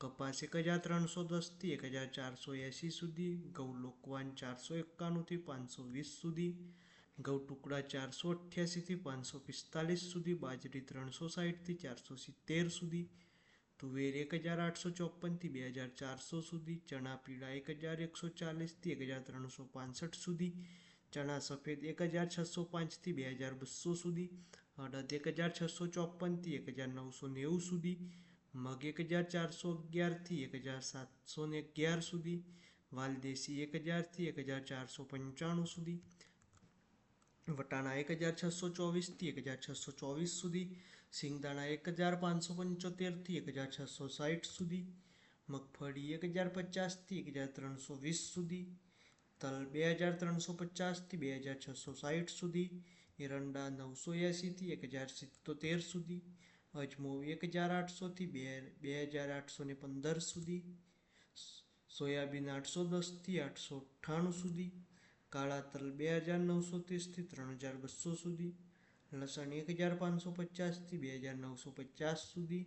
કપાસ એક હજાર ત્રણસો દસથી એક હજાર ચારસો એંસી સુધી ઘઉં લોકવાન ચારસો એકાણુંથી પાંચસો વીસ સુધી ઘઉં ટુકડા ચારસો અઠ્યાસીથી પાંચસો પિસ્તાલીસ સુધી, બાજરી ત્રણસો સાઠથી ચારસો સિત્તેર સુધી, તુવેર એક હજાર આઠસો ચોપનથી બે હજાર ચારસો સુધી, ચણા પીળા એક હજાર એકસો ચાલીસથી એક હજાર ત્રણસો પાંસઠ સુધી, ચણા સફેદ એક હજાર છસો પાંચથી બે હજાર બસો સુધી અડદ એક હજાર છસો ચોપનથી એક હજાર નવસો નેવું સુધી મગ એક હજાર ચારસો અગિયારથી એક હજાર સાતસો ને અગિયાર સુધી, વાલદેશી એક હજારથી એક હજાર ચારસો પંચાણું સુધી, વટાણા એક હજાર છસો ચોવીસથી એક હજાર છસો ચોવીસ સુધી સિંગદાણા એક હજાર પાંચસો પંચોતેરથી એક હજાર છસો સાઠ સુધી, મગફળી એક હજાર પચાસથી એક હજાર ત્રણસો વીસ સુધી, તલ બે હજાર ત્રણસો પચાસથી બે હજાર છસો સાઠ સુધી, એરંડા નવસો એંસીથી એક હજાર સિત્તોતેર સુધી અજમો એક હજાર આઠસોથી બે બે હજાર આઠસો ને પંદર સુધી, સોયાબીન આઠસો દસથી આઠસો અઠ્ઠાણું સુધી, કાળા તલ બે હજાર નવસો ત્રીસથી ત્રણ હજાર બસો સુધી, લસણ એક હજાર પાંચસો પચાસથી બે હજાર નવસો પચાસ સુધી,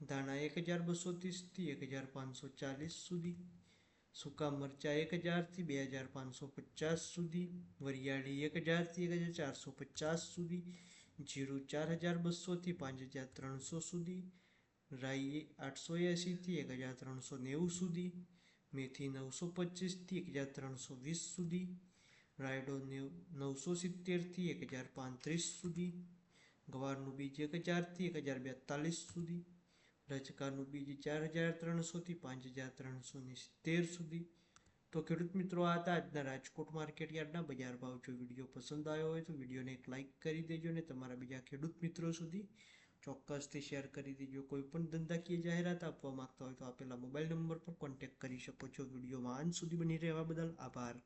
ધાણા એક હજાર બસો ત્રીસથી એક હજાર પાંચસો ચાલીસ સુધી, સૂકા મરચાં એક હજારથી બે હજાર પાંચસો પચાસ સુધી, વરિયાળી એક હજારથી એક હજાર ચારસો પચાસ સુધી જીરું ચાર હજાર બસોથી પાંચ હજાર ત્રણસો સુધી, રાઈ આઠસો એંસીથી એક હજાર ત્રણસો નેવું સુધી, મેથી નવસો પચીસથી એક હજાર ત્રણસો વીસ સુધી, રાયડો નેવ, નવસો સિત્તેરથી એક હજાર પાંત્રીસ સુધી, ગવારનું બીજ એક હજારથી એક હજાર બેતાલીસ સુધી રચકાનું બીજ ચાર હજાર ત્રણસોથી પાંચ હજાર ત્રણસો ને સિત્તેર સુધી તો ખેડૂત મિત્રો, આ હતા આજના રાજકોટ માર્કેટ યાર્ડના બજાર ભાવ જો વીડિયો પસંદ આવ્યો હોય તો વિડીયોને એક લાઇક કરી દેજો અને તમારા બીજા ખેડૂત મિત્રો સુધી ચોક્કસથી શેર કરી દેજો. કોઈ પણ ધંધાકીય જાહેરાત આપવા માંગતા હોય તો આપેલા મોબાઈલ નંબર પર કોન્ટેક્ટ કરી શકો છો. વિડીયોમાં અંત સુધી બની રહેવા બદલ આભાર.